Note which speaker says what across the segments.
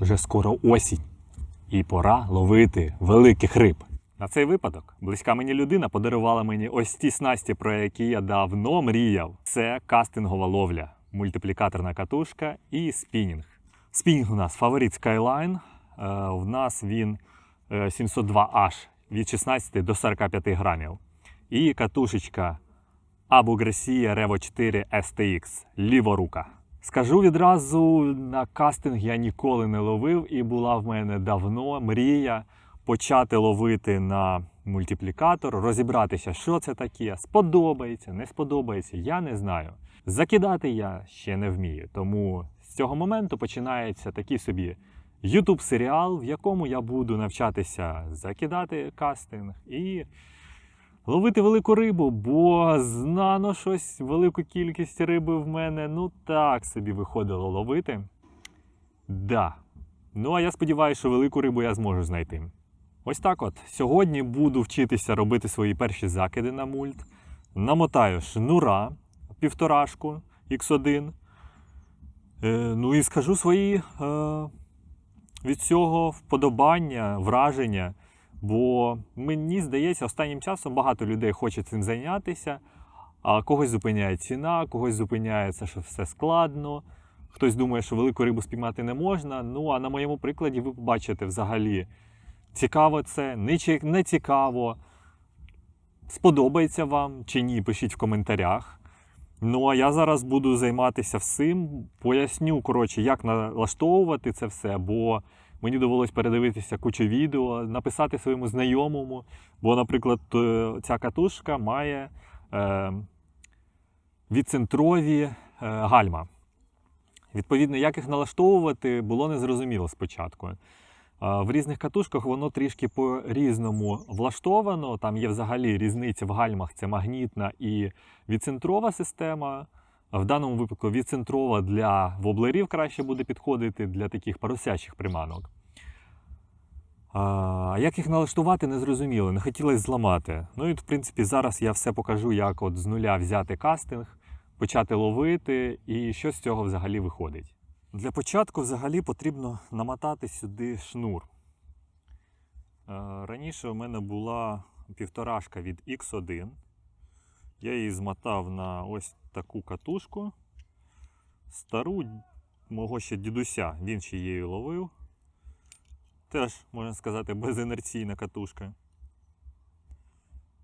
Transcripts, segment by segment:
Speaker 1: Вже скоро осінь, і пора ловити великих риб. На цей випадок близька мені людина подарувала мені ось ті снасті, про які я давно мріяв. Це кастингова ловля, мультиплікаторна катушка і спінінг. Спінінг у нас фаворит Skyline. Е, В нас він е, 702H від 16 до 45 грамів. І катушечка Abu Garcia Revo 4 STX ліворука. Скажу відразу, на кастинг я ніколи не ловив, і була в мене давно мрія почати ловити на мультиплікатор, розібратися, що це таке, сподобається, не сподобається, я не знаю. Закидати я ще не вмію. Тому з цього моменту починається такий собі YouTube серіал, в якому я буду навчатися закидати кастинг і ловити велику рибу, бо знано щось, велику кількість риби в мене, ну так собі виходило ловити. Да. Ну а я сподіваюся, що велику рибу я зможу знайти. Ось так от. Сьогодні буду вчитися робити свої перші закиди на мульт. Намотаю шнура півторашку X1. Е, ну і скажу свої е, від цього вподобання, враження. Бо мені здається, останнім часом багато людей хоче цим зайнятися, а когось зупиняє ціна, когось зупиняє це, що все складно. Хтось думає, що велику рибу спіймати не можна. Ну а на моєму прикладі ви побачите взагалі, цікаво це, не цікаво, сподобається вам чи ні, пишіть в коментарях. Ну а я зараз буду займатися всім. Поясню, коротше, як налаштовувати це все, бо мені довелось передивитися кучу відео, написати своєму знайомому. Бо, наприклад, е, ця катушка має е, відцентрові е, гальма. Відповідно, як їх налаштовувати, було незрозуміло спочатку. В різних катушках воно трішки по-різному влаштовано. Там є взагалі різниця в гальмах: це магнітна і відцентрова система. В даному випадку відцентрова для воблерів краще буде підходити для таких парусячих приманок. А як їх налаштувати, не зрозуміло, не хотілося зламати. Ну і в принципі зараз я все покажу, як от з нуля взяти кастинг, почати ловити і що з цього взагалі виходить. Для початку взагалі потрібно намотати сюди шнур. Е, Раніше у мене була півторашка від X1. Я її змотав на ось таку катушку. Стару мого ще дідуся, він ще її ловив. Теж, можна сказати, безінерційна катушка.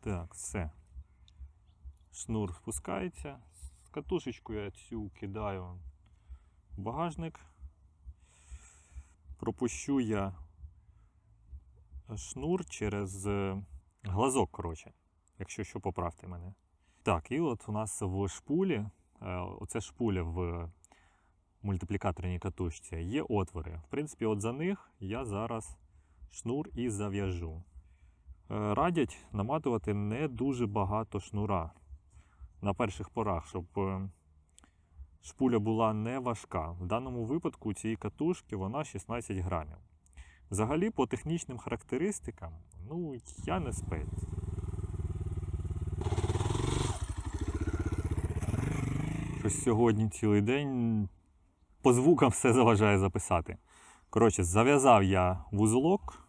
Speaker 1: Так, все. Шнур спускається. З катушечкою я цю кидаю багажник. Пропущу я шнур через е, глазок, коротше, якщо що, поправте мене. Так, і от у нас в шпулі, е, оце шпуля в мультиплікаторній катушці, є отвори. В принципі, от за них я зараз шнур і зав'яжу. Е, Радять наматувати не дуже багато шнура на перших порах, щоб шпуля була не важка. В даному випадку цієї катушки вона 16 грамів. Взагалі, по технічним характеристикам, ну, я не спец. Щось сьогодні цілий день по звукам все заважає записати. Коротше, зав'язав я вузолок.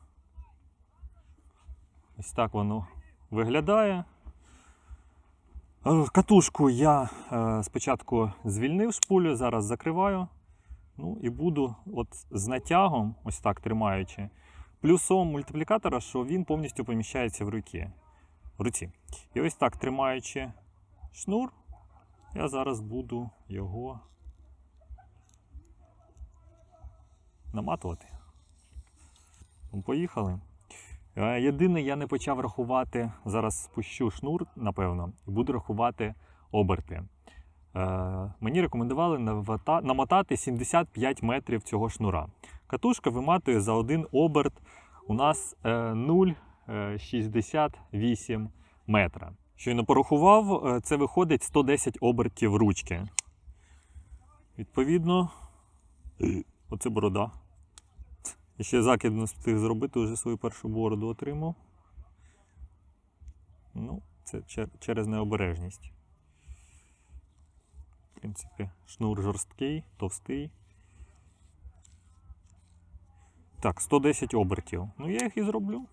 Speaker 1: Ось так воно виглядає. Е, Катушку я е, спочатку звільнив шпулю, зараз закриваю. Ну і буду от з натягом, ось так тримаючи. Плюсом мультиплікатора, що він повністю поміщається в. В руці. І ось так тримаючи шнур, я зараз буду його наматувати. Ну, Поїхали. Е, Єдине, я не почав рахувати, зараз спущу шнур, напевно, і буду рахувати оберти. Е, Мені рекомендували намотати 75 метрів цього шнура. Катушка виматує за один оберт у нас е, 0,68 метра. Щойно порахував, е, це виходить 110 обертів ручки. Відповідно, оце борода. І ще закид не встиг зробити, вже свою першу бороду отримав. Ну, це чер- через необережність. В принципі, шнур жорсткий, товстий. Так, 110 обертів. Ну, я їх і зроблю.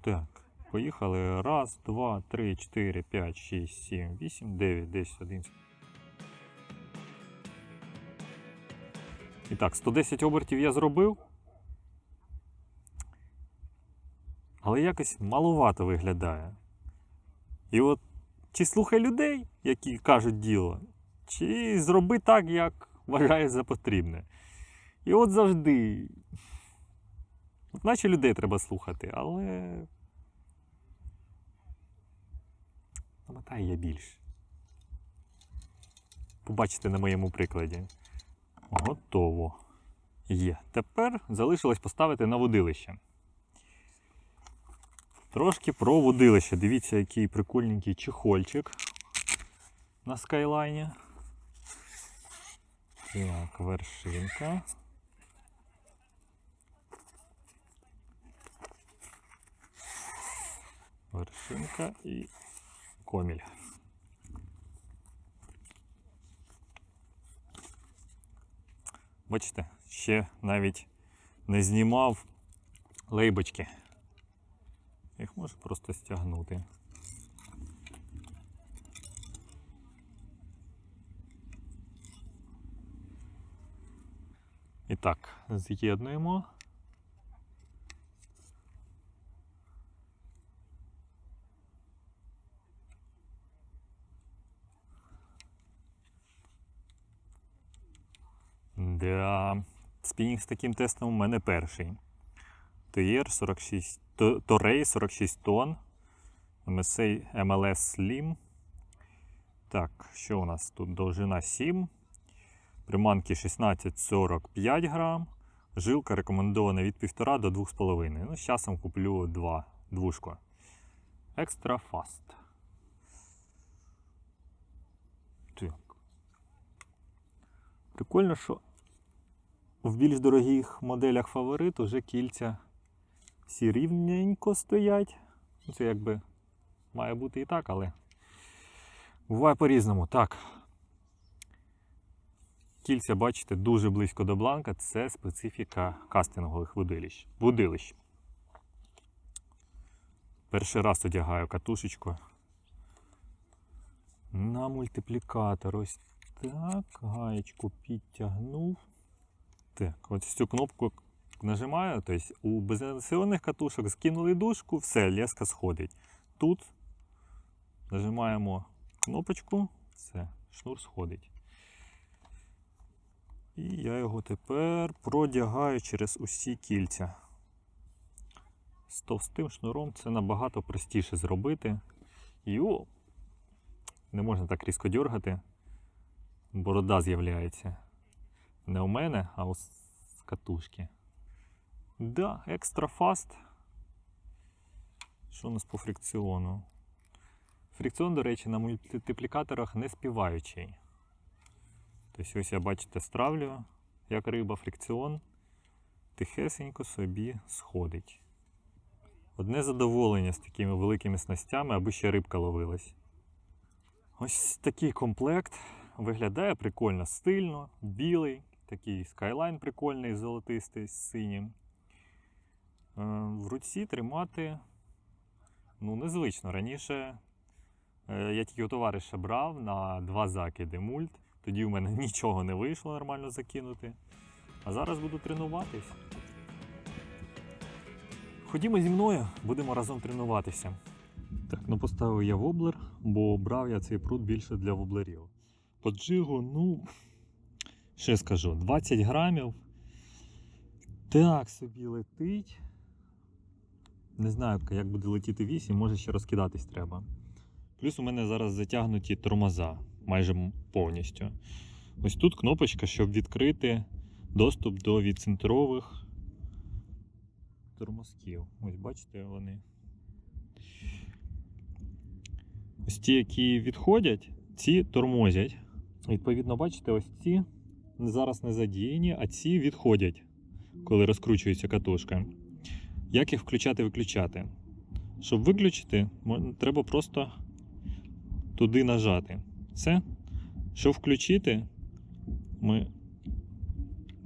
Speaker 1: Так, поїхали. Раз, два, три, чотири, п'ять, шість, сім, вісім, дев'ять, десять, одинадцять. І так, 110 обертів я зробив. Але якось малувато виглядає. І от чи слухай людей, які кажуть діло, чи зроби так, як вважаєш за потрібне. І от завжди. От наче людей треба слухати, але. Намотаю я більше. Побачите на моєму прикладі. Готово. Є. Тепер залишилось поставити на водилище. Трошки про водилище. Дивіться, який прикольненький чехольчик на скайлайні. Так, вершинка. Вершинка і коміль. Бачите, ще навіть не знімав лейбочки. Їх можу просто стягнути. І так, з'єднуємо. Да. Спінінг з таким тестом у мене перший. TR 46, Торей 46 тонн. MSA MLS Slim. Так, що у нас тут? Довжина 7. Приманки 16-45 грам. Жилка рекомендована від 1,5 до 2,5. Ну, з часом куплю 2 двушку. Extra Fast. Так. Прикольно, що в більш дорогих моделях фаворит уже кільця всі рівненько стоять. Ну, Це якби має бути і так, але буває по-різному. Так. Кільця, бачите, дуже близько до бланка. Це специфіка кастингових водилищ. Водилищ. Перший раз одягаю катушечку. На мультиплікатор. Ось так. Гаєчку підтягнув. Так, от цю кнопку нажимаю, тобто у беземоційних катушок скинули дужку, все, леска сходить. Тут нажимаємо кнопочку, все, шнур сходить. І я його тепер продягаю через усі кільця. З товстим шнуром це набагато простіше зробити. І не можна так різко дергати, борода з'являється. Не у мене, а у з катушки. Да, екстра фаст. Що у нас по фрикціону? Фрикціон, до речі, на мультиплікаторах не співаючий. Тобто, ось я бачите, стравлю, як риба фрикціон, тихесенько собі сходить. Одне задоволення з такими великими снастями, аби ще рибка ловилась. Ось такий комплект. Виглядає прикольно, стильно, білий, такий скайлайн прикольний, золотистий з синім. Е, В руці тримати ну, незвично. Раніше е, я тільки у товариша брав на два закиди мульт. Тоді у мене нічого не вийшло нормально закинути. А зараз буду тренуватись. Ходімо зі мною, будемо разом тренуватися. Так, ну поставив я воблер, бо брав я цей пруд більше для воблерів. По джигу, ну, я скажу, 20 грамів. Так собі летить. Не знаю, як буде летіти 8, може ще розкидатись треба. Плюс у мене зараз затягнуті тормоза майже повністю. Ось тут кнопочка, щоб відкрити доступ до відцентрових тормозків. Ось бачите вони. Ось ті, які відходять, ці тормозять. Відповідно, бачите, ось ці зараз не задіяні, а ці відходять, коли розкручується катушка. Як їх включати-виключати? Щоб виключити, треба просто туди нажати. Все. Щоб включити, ми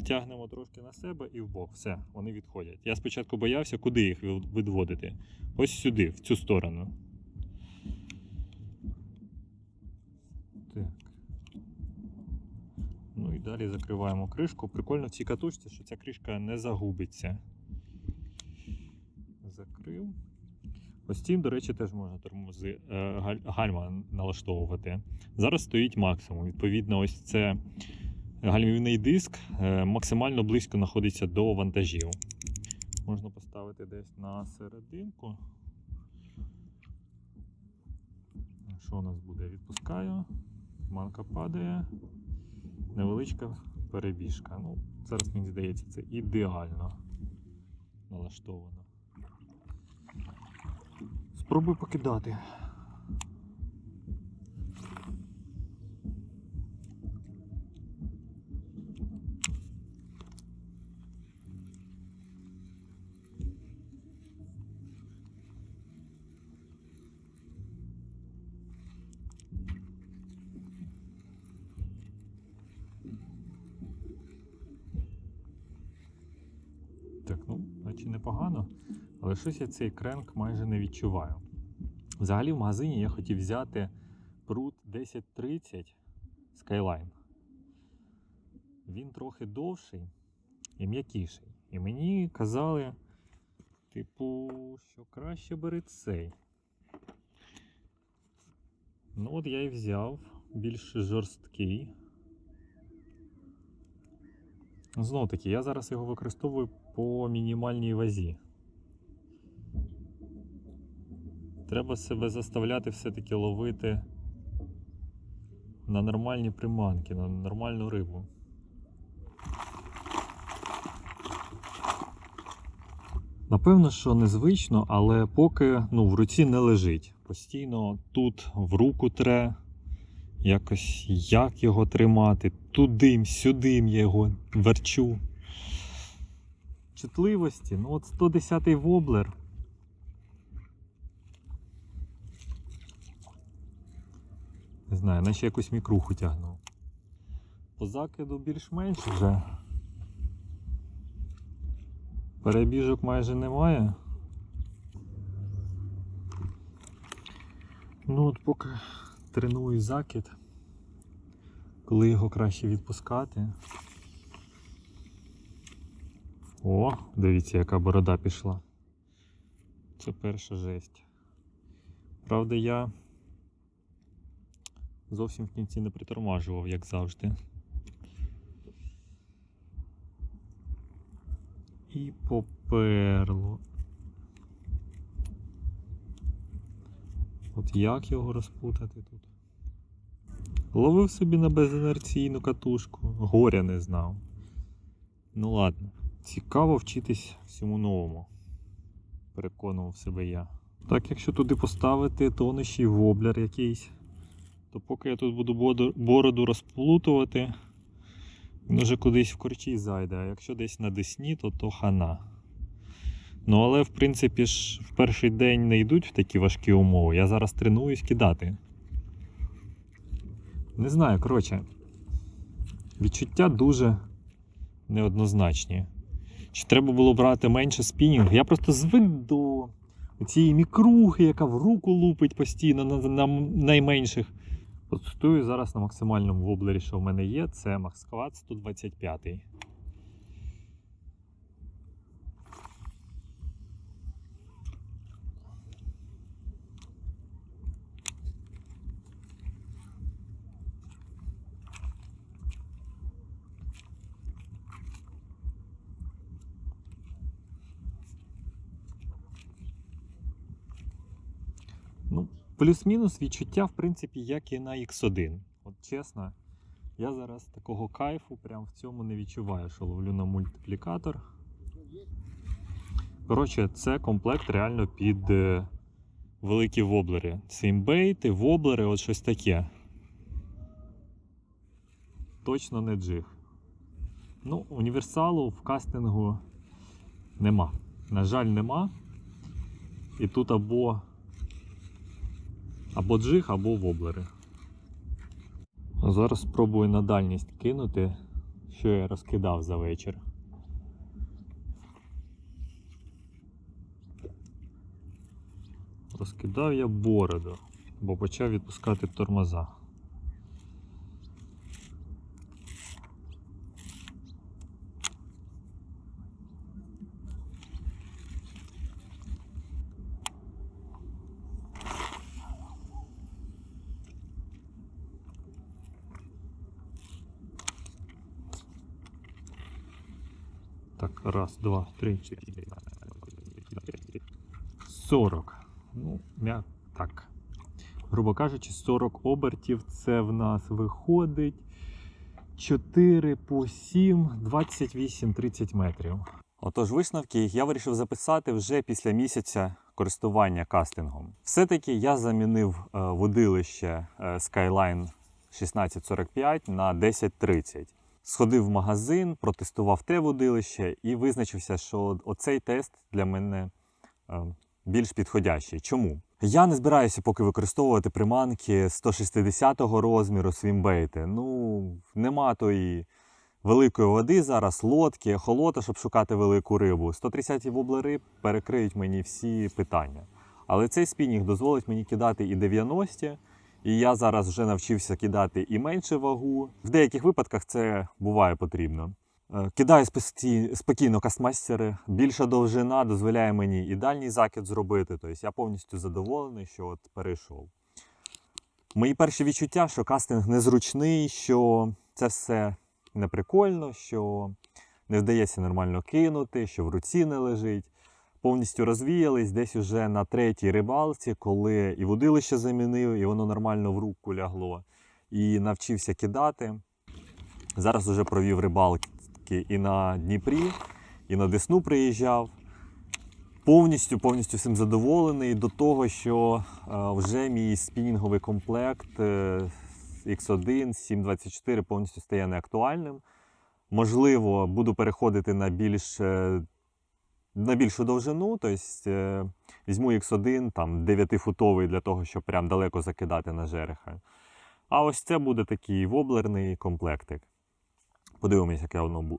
Speaker 1: тягнемо трошки на себе і в бок. Все, вони відходять. Я спочатку боявся, куди їх відводити. Ось сюди, в цю сторону. Так. Далі закриваємо кришку. Прикольно в цій катушці, що ця кришка не загубиться. Закрив. Ось цим, до речі, теж можна тормози, е, гальма налаштовувати. Зараз стоїть максимум. Відповідно, ось це гальмівний диск е, максимально близько знаходиться до вантажів. Можна поставити десь на серединку. Що у нас буде? Відпускаю. Манка падає. Невеличка перебіжка. Ну, зараз мені здається, це ідеально налаштовано. Спробуй покидати. Так, ну, наче непогано, але щось я цей кренк майже не відчуваю. Взагалі в магазині я хотів взяти прут 1030 Skyline. Він трохи довший і м'якіший. І мені казали, типу, що краще бери цей. Ну от я і взяв більш жорсткий. Знову таки, я зараз його використовую по мінімальній вазі. Треба себе заставляти все-таки ловити на нормальні приманки, на нормальну рибу. Напевно, що незвично, але поки ну, в руці не лежить. Постійно тут в руку тре, якось як його тримати, туди, сюди я його верчу. Чутливості, ну от 110-й воблер. Не знаю, наче якусь мікруху тягнув. По закиду більш-менш вже. Перебіжок майже немає. Ну от поки треную закид, коли його краще відпускати. О, дивіться, яка борода пішла. Це перша жесть. Правда, я зовсім в кінці не притормажував, як завжди. І поперло. От як його розпутати тут? Ловив собі на безінерційну катушку, горя не знав. Ну ладно, цікаво вчитись всьому новому. Переконував себе я. Так, якщо туди поставити тонущий воблер якийсь, то поки я тут буду бороду розплутувати, він уже кудись в корчі зайде, а якщо десь на десні, то то хана. Ну, але в принципі ж в перший день не йдуть в такі важкі умови. Я зараз тренуюсь кидати. Не знаю, коротше, відчуття дуже неоднозначні. Чи треба було брати менше спінінг? Я просто звик до цієї мікрухи, яка в руку лупить постійно на найменших. Протестую зараз на максимальному воблері, що в мене є, це Maxquad 125. Ну, плюс-мінус відчуття, в принципі, як і на X1. От чесно, я зараз такого кайфу прям в цьому не відчуваю, що ловлю на мультиплікатор. Коротше, це комплект реально під е, великі воблери. Сімбейти, воблери, от щось таке. Точно не джиг. Ну, універсалу в кастингу нема. На жаль, нема. І тут або або джиг, або воблери. Зараз спробую на дальність кинути, що я розкидав за вечір. Розкидав я бороду, бо почав відпускати тормоза. Так, раз, два, три, чотири. 40. Ну, м'я... так. Грубо кажучи, 40 обертів це в нас виходить 4 по 7, 28-30 метрів. Отож, висновки я вирішив записати вже після місяця користування кастингом. Все-таки я замінив е, водилище е, Skyline 1645 на 1030. Сходив в магазин, протестував те водилище і визначився, що оцей тест для мене е, більш підходящий. Чому? Я не збираюся поки використовувати приманки 160-го розміру свімбейти. Ну, нема тої великої води зараз, лодки, ехолота, щоб шукати велику рибу. 130-ті воблери перекриють мені всі питання. Але цей спінінг дозволить мені кидати і 90 і я зараз вже навчився кидати і менше вагу. В деяких випадках це буває потрібно. Е, Кидаю спокійно кастмастери. Більша довжина дозволяє мені і дальній закид зробити. Тобто я повністю задоволений, що от перейшов. Мої перші відчуття, що кастинг незручний, що це все не прикольно, що не вдається нормально кинути, що в руці не лежить. Повністю розвіялись десь уже на третій рибалці, коли і водилище замінив, і воно нормально в руку лягло, і навчився кидати. Зараз вже провів рибалки і на Дніпрі, і на Десну приїжджав. Повністю, повністю всім задоволений до того, що е, вже мій спінінговий комплект е, X1 724 повністю стає неактуальним. Можливо, буду переходити на більш е, на більшу довжину, тобто е, візьму X1 там 9-футовий для того, щоб прям далеко закидати на жереха. А ось це буде такий воблерний комплектик. Подивимось, як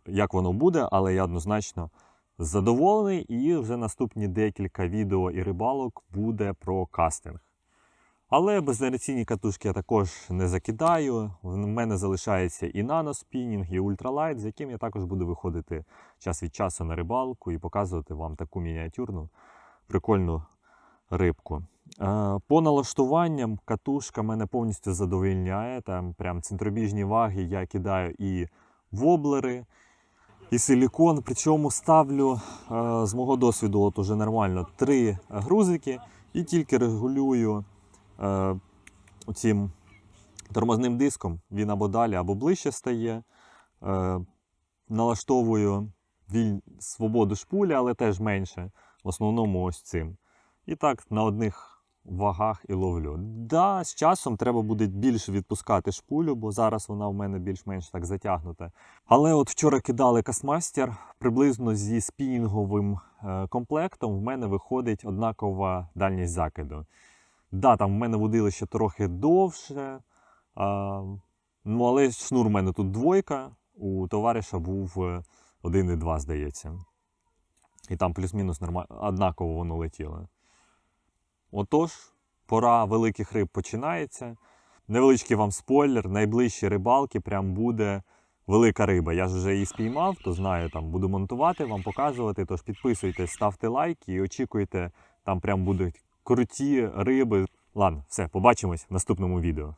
Speaker 1: як воно буде, але я однозначно задоволений. І вже наступні декілька відео і рибалок буде про кастинг. Але безінерційні катушки я також не закидаю. В мене залишається і наноспінінг, і ультралайт, з яким я також буду виходити час від часу на рибалку і показувати вам таку мініатюрну прикольну рибку. Е, По налаштуванням катушка мене повністю задовольняє. Там прям центробіжні ваги я кидаю і воблери, і силікон. Причому ставлю е, з мого досвіду, от уже нормально, три грузики і тільки регулюю цим тормозним диском. Він або далі, або ближче стає. Е, налаштовую віль... свободу шпулі, але теж менше. В основному ось цим. І так на одних вагах і ловлю. Да, з часом треба буде більше відпускати шпулю, бо зараз вона в мене більш-менш так затягнута. Але от вчора кидали касмастер, приблизно зі спінінговим е, комплектом в мене виходить однакова дальність закиду. Да, там в мене водилище трохи довше, а, ну але шнур в мене тут двойка, у товариша був е, 1,2, здається. І там плюс-мінус нормально, однаково воно летіло. Отож, пора великих риб починається. Невеличкий вам спойлер, найближчі рибалки прям буде велика риба. Я ж вже її спіймав, то знаю, там буду монтувати, вам показувати. Тож підписуйтесь, ставте лайки і очікуйте, там прям будуть круті риби. Ладно, все, побачимось в наступному відео.